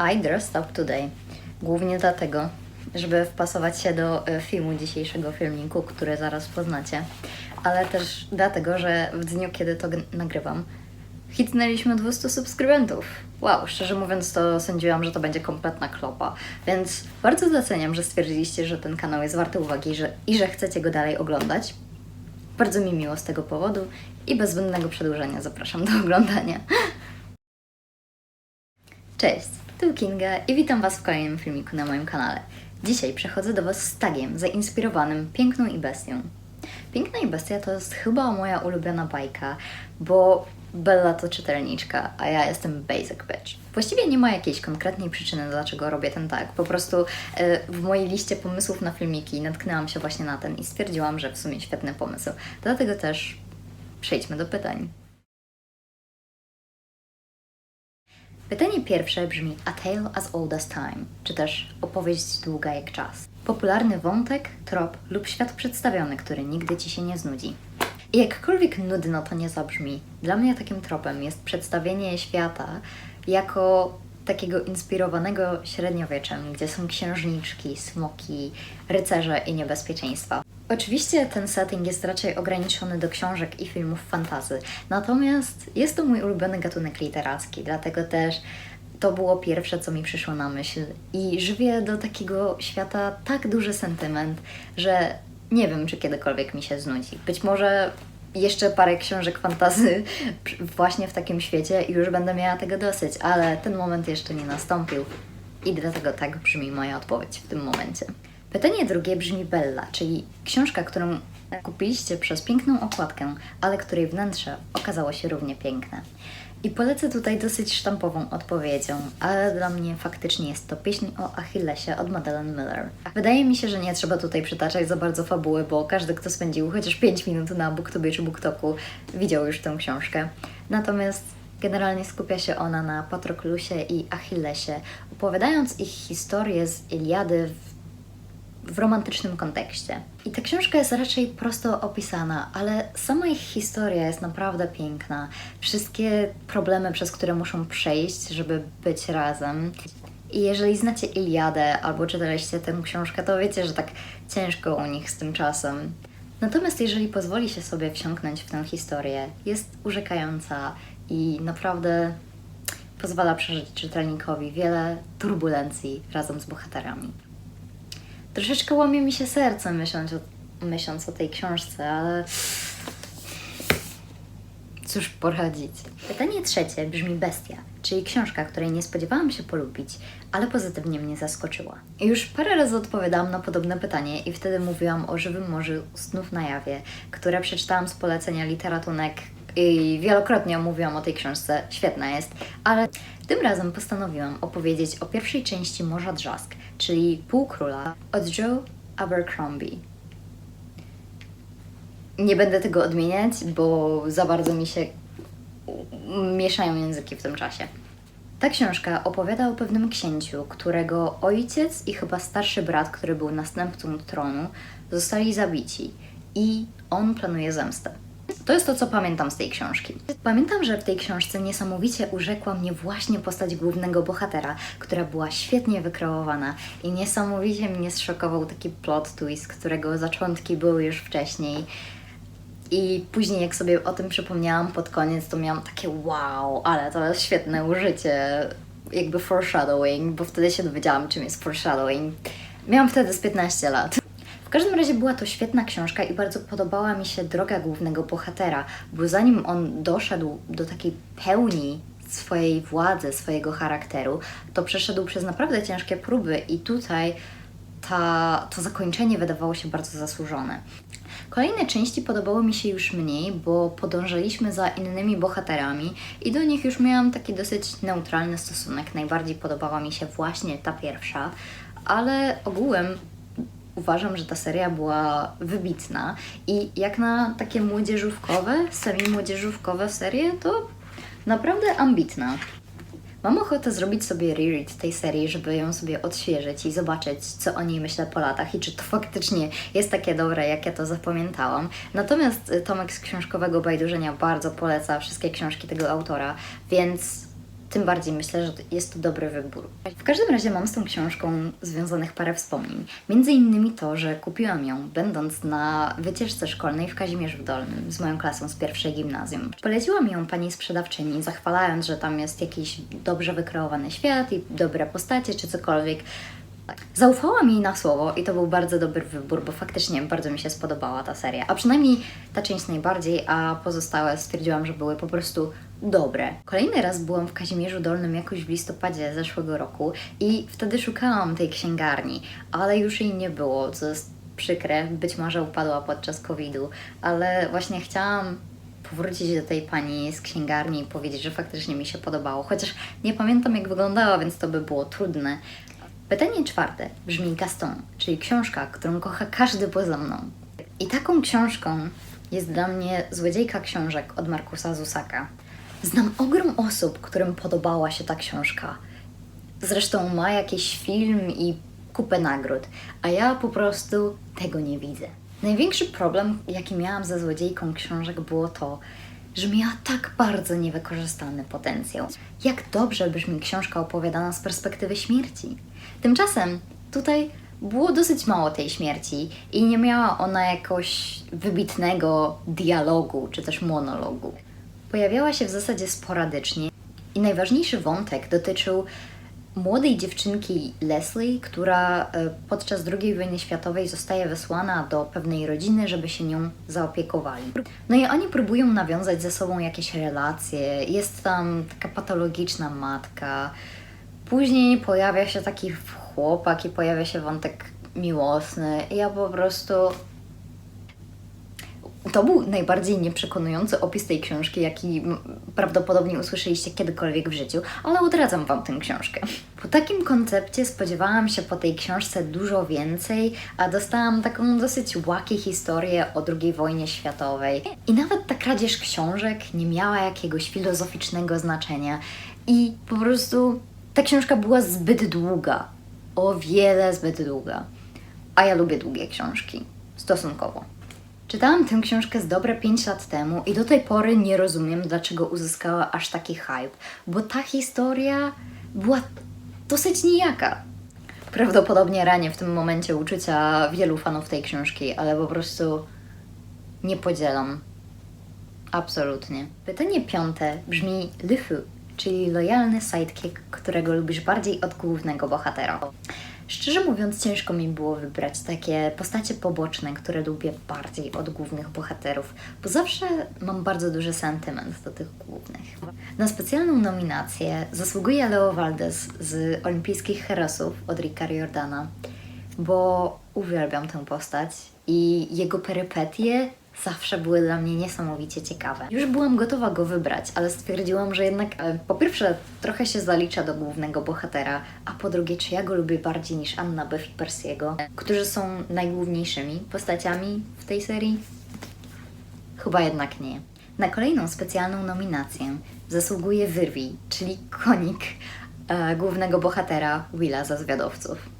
I dressed up today. Głównie dlatego, żeby wpasować się do e, filmu dzisiejszego filmiku, który zaraz poznacie, ale też dlatego, że w dniu, kiedy to nagrywam, hitnęliśmy 200 subskrybentów. Wow, szczerze mówiąc, to sądziłam, że to będzie kompletna klopa, więc bardzo doceniam, że stwierdziliście, że ten kanał jest warty uwagi że, i że chcecie go dalej oglądać. Bardzo mi miło z tego powodu i bez zbędnego przedłużenia zapraszam do oglądania. Cześć, tu Kinga i witam Was w kolejnym filmiku na moim kanale. Dzisiaj przechodzę do Was z tagiem zainspirowanym Piękną i Bestią. Piękna i Bestia to jest chyba moja ulubiona bajka, bo Bella to czytelniczka, a ja jestem basic bitch. Właściwie nie ma jakiejś konkretnej przyczyny, dlaczego robię ten tag. Po prostu e, w mojej liście pomysłów na filmiki natknęłam się właśnie na ten i stwierdziłam, że w sumie świetny pomysł. Dlatego też przejdźmy do pytań. Pytanie pierwsze brzmi A Tale as Old as Time, czy też opowieść długa jak czas. Popularny wątek, trop lub świat przedstawiony, który nigdy ci się nie znudzi. I jakkolwiek nudno to nie zabrzmi, dla mnie takim tropem jest przedstawienie świata jako takiego inspirowanego średniowieczem, gdzie są księżniczki, smoki, rycerze i niebezpieczeństwa. Oczywiście ten setting jest raczej ograniczony do książek i filmów fantazy, natomiast jest to mój ulubiony gatunek literacki, dlatego też to było pierwsze, co mi przyszło na myśl i żywię do takiego świata tak duży sentyment, że nie wiem, czy kiedykolwiek mi się znudzi. Być może jeszcze parę książek fantazy właśnie w takim świecie i już będę miała tego dosyć, ale ten moment jeszcze nie nastąpił i dlatego tak brzmi moja odpowiedź w tym momencie. Pytanie drugie brzmi Bella, czyli książka, którą kupiliście przez piękną okładkę, ale której wnętrze okazało się równie piękne. I polecę tutaj dosyć sztampową odpowiedzią, ale dla mnie faktycznie jest to pieśń o Achillesie od Madeleine Miller. Wydaje mi się, że nie trzeba tutaj przytaczać za bardzo fabuły, bo każdy, kto spędził chociaż 5 minut na BookTubie czy BookToku, widział już tę książkę. Natomiast generalnie skupia się ona na Patroklusie i Achillesie, opowiadając ich historię z Iliady w w romantycznym kontekście. I ta książka jest raczej prosto opisana, ale sama ich historia jest naprawdę piękna. Wszystkie problemy, przez które muszą przejść, żeby być razem. I jeżeli znacie Iliadę albo czytaliście tę książkę, to wiecie, że tak ciężko u nich z tym czasem. Natomiast jeżeli pozwoli się sobie wsiąknąć w tę historię, jest urzekająca i naprawdę pozwala przeżyć czytelnikowi wiele turbulencji razem z bohaterami. Troszeczkę łamie mi się serce myśląc o, myśląc o tej książce, ale cóż poradzić. Pytanie trzecie brzmi Bestia, czyli książka, której nie spodziewałam się polubić, ale pozytywnie mnie zaskoczyła. Już parę razy odpowiadałam na podobne pytanie i wtedy mówiłam o Żywym Morzu Snów na Jawie, które przeczytałam z polecenia Literatunek i wielokrotnie mówiłam o tej książce, świetna jest, ale tym razem postanowiłam opowiedzieć o pierwszej części Morza Drzask, czyli Półkróla od Joe Abercrombie. Nie będę tego odmieniać, bo za bardzo mi się mieszają języki w tym czasie. Ta książka opowiada o pewnym księciu, którego ojciec i chyba starszy brat, który był następcą tronu, zostali zabici i on planuje zemstę. To jest to, co pamiętam z tej książki. Pamiętam, że w tej książce niesamowicie urzekła mnie właśnie postać głównego bohatera, która była świetnie wykreowana i niesamowicie mnie zszokował taki plot twist, którego zaczątki były już wcześniej. I później, jak sobie o tym przypomniałam pod koniec, to miałam takie wow, ale to jest świetne użycie, jakby foreshadowing, bo wtedy się dowiedziałam, czym jest foreshadowing. Miałam wtedy z 15 lat. W każdym razie była to świetna książka i bardzo podobała mi się droga głównego bohatera, bo zanim on doszedł do takiej pełni swojej władzy, swojego charakteru, to przeszedł przez naprawdę ciężkie próby i tutaj ta, to zakończenie wydawało się bardzo zasłużone. Kolejne części podobały mi się już mniej, bo podążaliśmy za innymi bohaterami i do nich już miałam taki dosyć neutralny stosunek. Najbardziej podobała mi się właśnie ta pierwsza, ale ogółem uważam, że ta seria była wybitna i jak na takie młodzieżówkowe, semi-młodzieżówkowe serie, to naprawdę ambitna. Mam ochotę zrobić sobie reread tej serii, żeby ją sobie odświeżyć i zobaczyć, co o niej myślę po latach i czy to faktycznie jest takie dobre, jak ja to zapamiętałam. Natomiast y, Tomek z książkowego bajdurzenia bardzo poleca wszystkie książki tego autora, więc tym bardziej myślę, że jest to dobry wybór. W każdym razie mam z tą książką związanych parę wspomnień. Między innymi to, że kupiłam ją będąc na wycieczce szkolnej w Kazimierzu Dolnym z moją klasą z pierwszej gimnazjum. Poleciła mi ją pani sprzedawczyni, zachwalając, że tam jest jakiś dobrze wykreowany świat i dobre postacie czy cokolwiek. Tak. Zaufałam jej na słowo i to był bardzo dobry wybór, bo faktycznie bardzo mi się spodobała ta seria. A przynajmniej ta część najbardziej, a pozostałe stwierdziłam, że były po prostu dobre. Kolejny raz byłam w Kazimierzu Dolnym jakoś w listopadzie zeszłego roku i wtedy szukałam tej księgarni, ale już jej nie było, co jest przykre, być może upadła podczas COVID-u, ale właśnie chciałam powrócić do tej pani z księgarni i powiedzieć, że faktycznie mi się podobało, chociaż nie pamiętam jak wyglądała, więc to by było trudne. Pytanie czwarte brzmi Gaston, czyli książka, którą kocha każdy poza mną. I taką książką jest dla mnie Złodziejka Książek od Markusa Zusaka. Znam ogrom osób, którym podobała się ta książka. Zresztą ma jakiś film i kupę nagród, a ja po prostu tego nie widzę. Największy problem, jaki miałam ze Złodziejką Książek było to, że miała tak bardzo niewykorzystany potencjał. Jak dobrze brzmi książka opowiadana z perspektywy śmierci. Tymczasem tutaj było dosyć mało tej śmierci i nie miała ona jakoś wybitnego dialogu czy też monologu. Pojawiała się w zasadzie sporadycznie i najważniejszy wątek dotyczył młodej dziewczynki Leslie, która e, podczas II wojny światowej zostaje wysłana do pewnej rodziny, żeby się nią zaopiekowali. No i oni próbują nawiązać ze sobą jakieś relacje. Jest tam taka patologiczna matka. Później pojawia się taki chłopak i pojawia się wątek miłosny. I ja po prostu to był najbardziej nieprzekonujący opis tej książki, jaki prawdopodobnie usłyszeliście kiedykolwiek w życiu, ale odradzam Wam tę książkę. Po takim koncepcie spodziewałam się po tej książce dużo więcej, a dostałam taką dosyć łakie historię o II wojnie światowej. I nawet ta kradzież książek nie miała jakiegoś filozoficznego znaczenia. I po prostu ta książka była zbyt długa. O wiele zbyt długa. A ja lubię długie książki. Stosunkowo. Czytałam tę książkę z dobre 5 lat temu i do tej pory nie rozumiem, dlaczego uzyskała aż taki hype, bo ta historia była dosyć nijaka. Prawdopodobnie ranię w tym momencie uczucia wielu fanów tej książki, ale po prostu nie podzielam. Absolutnie. Pytanie piąte brzmi Lyfu, czyli lojalny sidekick, którego lubisz bardziej od głównego bohatera. Szczerze mówiąc, ciężko mi było wybrać takie postacie poboczne, które lubię bardziej od głównych bohaterów, bo zawsze mam bardzo duży sentyment do tych głównych. Na specjalną nominację zasługuje Leo Valdez z Olimpijskich Herosów od Ricka Jordana, bo uwielbiam tę postać i jego perypetie zawsze były dla mnie niesamowicie ciekawe. Już byłam gotowa go wybrać, ale stwierdziłam, że jednak e, po pierwsze trochę się zalicza do głównego bohatera, a po drugie, czy ja go lubię bardziej niż Anna Buffy Persiego, którzy są najgłówniejszymi postaciami w tej serii? Chyba jednak nie. Na kolejną specjalną nominację zasługuje Wyrwi, czyli konik e, głównego bohatera Willa za zwiadowców.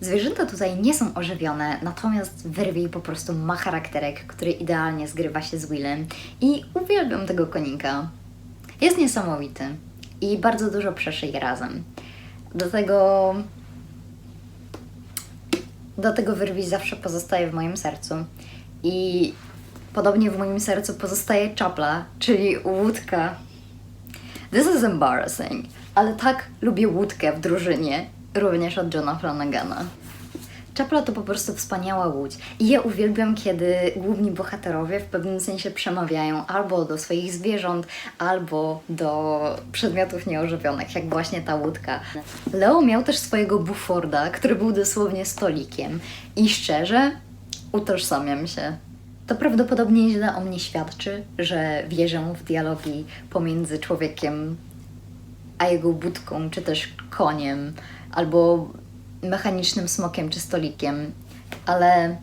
Zwierzęta tutaj nie są ożywione, natomiast Wyrwij po prostu ma charakterek, który idealnie zgrywa się z Willem i uwielbiam tego konika. Jest niesamowity i bardzo dużo przeszyj razem. Do tego do tego Wyrwij zawsze pozostaje w moim sercu i podobnie w moim sercu pozostaje czapla, czyli łódka. This is embarrassing, ale tak lubię łódkę w drużynie również od Johna Flanagana. Czapla to po prostu wspaniała łódź i ja uwielbiam, kiedy główni bohaterowie w pewnym sensie przemawiają albo do swoich zwierząt, albo do przedmiotów nieożywionych, jak właśnie ta łódka. Leo miał też swojego Bufforda, który był dosłownie stolikiem i szczerze utożsamiam się. To prawdopodobnie źle o mnie świadczy, że wierzę w dialogi pomiędzy człowiekiem a jego budką, czy też koniem, albo mechanicznym smokiem czy stolikiem, ale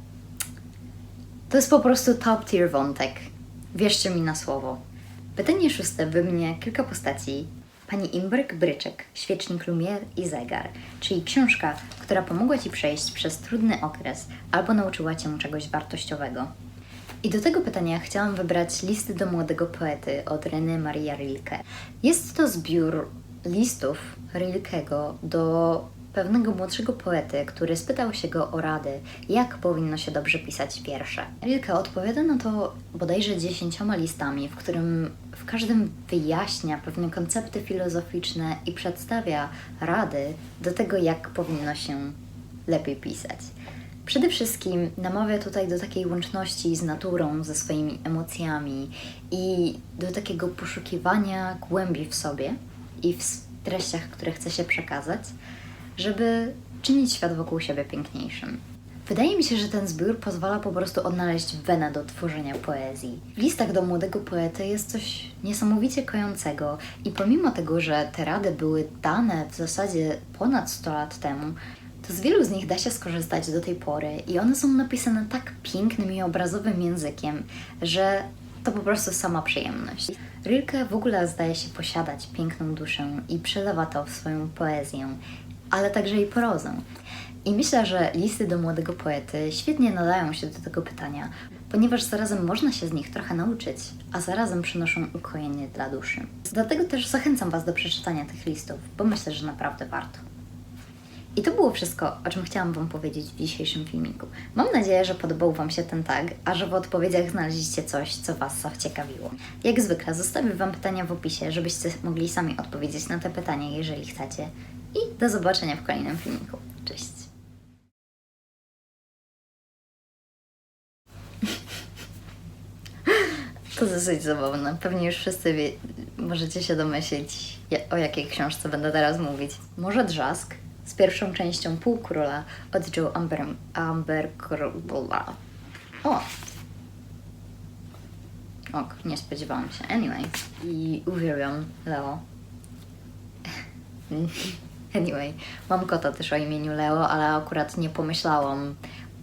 to jest po prostu top tier wątek. Wierzcie mi na słowo. Pytanie szóste wymienia kilka postaci. Pani Imbrek Bryczek, Świecznik Lumier i Zegar, czyli książka, która pomogła Ci przejść przez trudny okres albo nauczyła Cię czegoś wartościowego. I do tego pytania chciałam wybrać listy do młodego poety od René Maria Rilke. Jest to zbiór listów Rilkego do pewnego młodszego poety, który spytał się go o rady, jak powinno się dobrze pisać wiersze. Rilke odpowiada na to bodajże dziesięcioma listami, w którym w każdym wyjaśnia pewne koncepty filozoficzne i przedstawia rady do tego, jak powinno się lepiej pisać. Przede wszystkim namawia tutaj do takiej łączności z naturą, ze swoimi emocjami i do takiego poszukiwania głębi w sobie i w treściach, które chce się przekazać, żeby czynić świat wokół siebie piękniejszym. Wydaje mi się, że ten zbiór pozwala po prostu odnaleźć wenę do tworzenia poezji. W listach do młodego poety jest coś niesamowicie kojącego i pomimo tego, że te rady były dane w zasadzie ponad 100 lat temu, to z wielu z nich da się skorzystać do tej pory i one są napisane tak pięknym i obrazowym językiem, że to po prostu sama przyjemność. Rilke w ogóle zdaje się posiadać piękną duszę i przelewa to w swoją poezję, ale także i prozę. I myślę, że listy do młodego poety świetnie nadają się do tego pytania, ponieważ zarazem można się z nich trochę nauczyć, a zarazem przynoszą ukojenie dla duszy. Dlatego też zachęcam Was do przeczytania tych listów, bo myślę, że naprawdę warto. I to było wszystko, o czym chciałam Wam powiedzieć w dzisiejszym filmiku. Mam nadzieję, że podobał Wam się ten tag, a że w odpowiedziach znaleźliście coś, co Was zaciekawiło. Jak zwykle zostawię Wam pytania w opisie, żebyście mogli sami odpowiedzieć na te pytania, jeżeli chcecie. I do zobaczenia w kolejnym filmiku. Cześć! To dosyć zabawne. Pewnie już wszyscy wie, możecie się domyślić, o jakiej książce będę teraz mówić. Może Drzask z pierwszą częścią Półkróla od Joe Amber... Amber... O! Ok, nie spodziewałam się. Anyway. I uwielbiam Leo. Anyway, mam kota też o imieniu Leo, ale akurat nie pomyślałam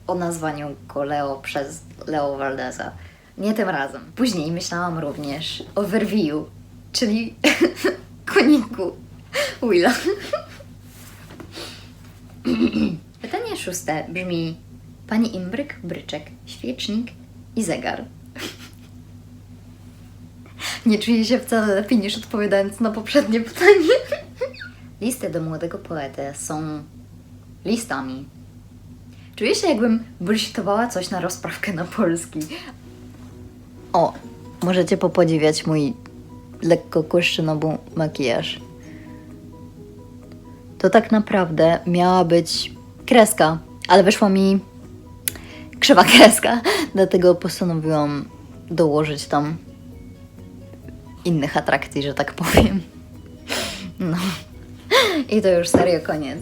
o nazwaniu go Leo przez Leo Valdeza. Nie tym razem. Później myślałam również o Verviju, czyli koniku Willa. Pytanie szóste brzmi: Pani Imbryk, Bryczek, Świecznik i zegar. Nie czuję się wcale lepiej niż odpowiadając na poprzednie pytanie. Listy do młodego poety są listami. Czuję się jakbym bullshitowała coś na rozprawkę na polski. O, możecie popodziwiać mój lekko kursztynowy makijaż. To tak naprawdę miała być kreska, ale wyszła mi krzywa kreska, dlatego postanowiłam dołożyć tam innych atrakcji, że tak powiem. No. I to już serio koniec.